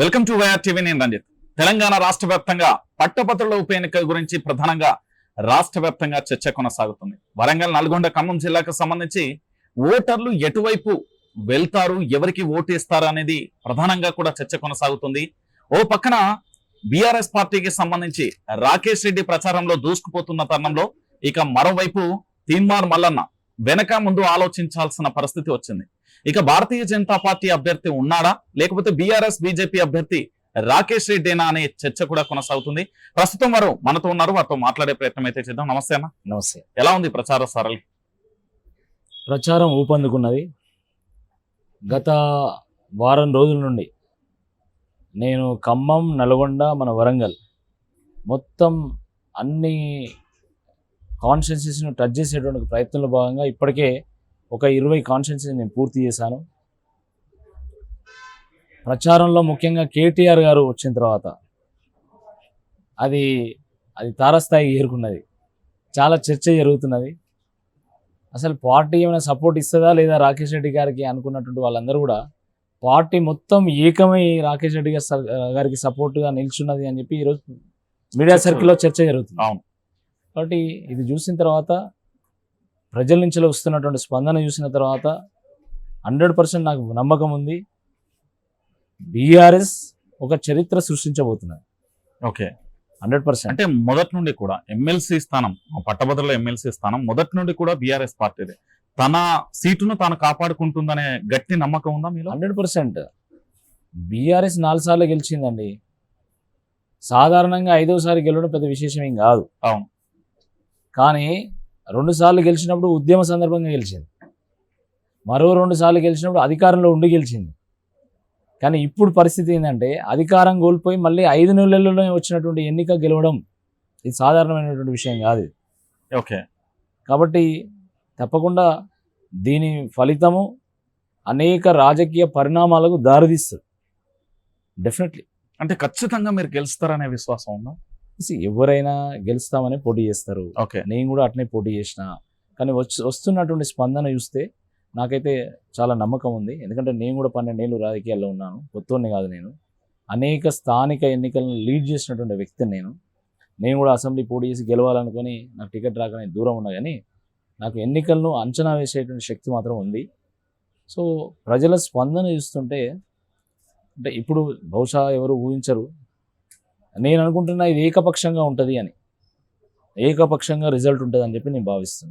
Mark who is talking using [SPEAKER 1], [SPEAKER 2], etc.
[SPEAKER 1] Welcome to YR TV నేను రంజిత్. తెలంగాణ రాష్ట్ర వ్యాప్తంగా పట్టభద్రుల ఉప ఎన్నిక గురించి ప్రధానంగా రాష్ట్ర వ్యాప్తంగా చర్చ కొనసాగుతుంది. వరంగల్ నల్గొండ ఖమ్మం జిల్లాకు సంబంధించి ఓటర్లు ఎటువైపు వెళ్తారు ఎవరికి ఓటు ఇస్తారు అనేది ప్రధానంగా కూడా చర్చ కొనసాగుతుంది. ఓ పక్కన బీఆర్ఎస్ పార్టీకి సంబంధించి రాకేష్ రెడ్డి ప్రచారంలో దూసుకుపోతున్న తరుణంలో ఇక మరోవైపు తీన్మార్ మల్లన్న వెనక ముందు ఆలోచించాల్సిన పరిస్థితి వచ్చింది. ఇక భారతీయ జనతా పార్టీ అభ్యర్థి ఉన్నాడా? లేకపోతే బీఆర్ఎస్ బీజేపీ అభ్యర్థి రాకేష్ రెడ్డేనా అనే చర్చ కూడా కొనసాగుతుంది. ప్రస్తుతం వారు మనతో ఉన్నారు. వారితో మాట్లాడే ప్రయత్నం అయితే చేద్దాం. నమస్తే అన్న.
[SPEAKER 2] నమస్తే.
[SPEAKER 1] ఎలా ఉంది ప్రచార సరళి
[SPEAKER 2] ప్రచారం ఊపందుకున్నది. గత వారం రోజుల నుండి నేను ఖమ్మం నల్గొండ మన వరంగల్ మొత్తం అన్ని కాన్స్టిట్యున్సీస్ను టచ్ చేసేటువంటి ప్రయత్నంలో భాగంగా ఇప్పటికే ఒక ఇరవై కాన్స్టిట్యున్సీ నేను పూర్తి చేశాను. ప్రచారంలో ముఖ్యంగా కేటీఆర్ గారు వచ్చిన తర్వాత అది అది తారస్థాయికి చేరుకున్నది. చాలా చర్చ జరుగుతున్నది. అసలు పార్టీ ఏమైనా సపోర్ట్ ఇస్తుందా లేదా రాకేష్ రెడ్డి గారికి అనుకున్నటువంటి వాళ్ళందరూ కూడా పార్టీ మొత్తం ఏకమై రాకేష్ రెడ్డి గారి గారికి సపోర్ట్గా నిల్చున్నది అని చెప్పి ఈరోజు మీడియా సర్కిల్లో చర్చ జరుగుతుంది.
[SPEAKER 1] అవును.
[SPEAKER 2] కాబట్టి ఇది చూసిన తర్వాత ప్రజల నుంచి వస్తున్నటువంటి స్పందన చూసిన తర్వాత హండ్రెడ్ పర్సెంట్ నాకు నమ్మకం ఉంది. బీఆర్ఎస్ ఒక చరిత్ర సృష్టించబోతున్నది.
[SPEAKER 1] ఓకే.
[SPEAKER 2] Hundred percent.
[SPEAKER 1] అంటే మొదటి నుండి కూడా ఎమ్మెల్సీ స్థానం పట్టభద్రుల ఎమ్మెల్సీ స్థానం మొదటి నుండి కూడా బీఆర్ఎస్ పార్టీదే. తన సీటును తాను కాపాడుకుంటుందనే గట్టి నమ్మకం ఉందా మీలో?
[SPEAKER 2] Hundred percent. బీఆర్ఎస్ నాలుగు సార్లు గెలిచిందండి. సాధారణంగా ఐదోసారి గెలవడం పెద్ద విశేషం ఏం కాదు.
[SPEAKER 1] అవును.
[SPEAKER 2] కానీ రెండు సార్లు గెలిచినప్పుడు ఉద్యమ సందర్భంగా గెలిచింది. మరో రెండు సార్లు గెలిచినప్పుడు అధికారంలో ఉండి గెలిచింది. కానీ ఇప్పుడు పరిస్థితి ఏంటంటే అధికారం కోల్పోయి మళ్ళీ ఐదు నెలల్లోనే వచ్చినటువంటి ఎన్నిక గెలవడం ఇది సాధారణమైనటువంటి విషయం కాదు ఇది.
[SPEAKER 1] ఓకే.
[SPEAKER 2] కాబట్టి తప్పకుండా దీని ఫలితము అనేక రాజకీయ పరిణామాలకు దారితీస్తుంది. డెఫినెట్లీ.
[SPEAKER 1] అంటే ఖచ్చితంగా మీరు గెలుస్తారనే విశ్వాసం ఉందా?
[SPEAKER 2] ఎవరైనా గెలుస్తామని పోటీ చేస్తారు.
[SPEAKER 1] ఓకే.
[SPEAKER 2] నేను కూడా అట్నే పోటీ చేసిన. కానీ వచ్చి వస్తున్నటువంటి స్పందన చూస్తే నాకైతే చాలా నమ్మకం ఉంది. ఎందుకంటే నేను కూడా పన్నెండేళ్ళు రాజకీయాల్లో ఉన్నాను. కొత్తోడిని కాదు నేను. అనేక స్థానిక ఎన్నికలను లీడ్ చేసినటువంటి వ్యక్తిని నేను. నేను కూడా అసెంబ్లీ పోటీ చేసి గెలవాలనుకొని నాకు టికెట్ రాకనే దూరం ఉన్నా కానీ నాకు ఎన్నికలను అంచనా వేసేటువంటి శక్తి మాత్రం ఉంది. సో ప్రజల స్పందన చూస్తుంటే అంటే ఇప్పుడు బహుశా ఎవరు ఊహించరు. నేను అనుకుంటున్నా ఇది ఏకపక్షంగా ఉంటుంది అని. ఏకపక్షంగా రిజల్ట్ ఉంటుంది అని చెప్పి నేను భావిస్తున్నాను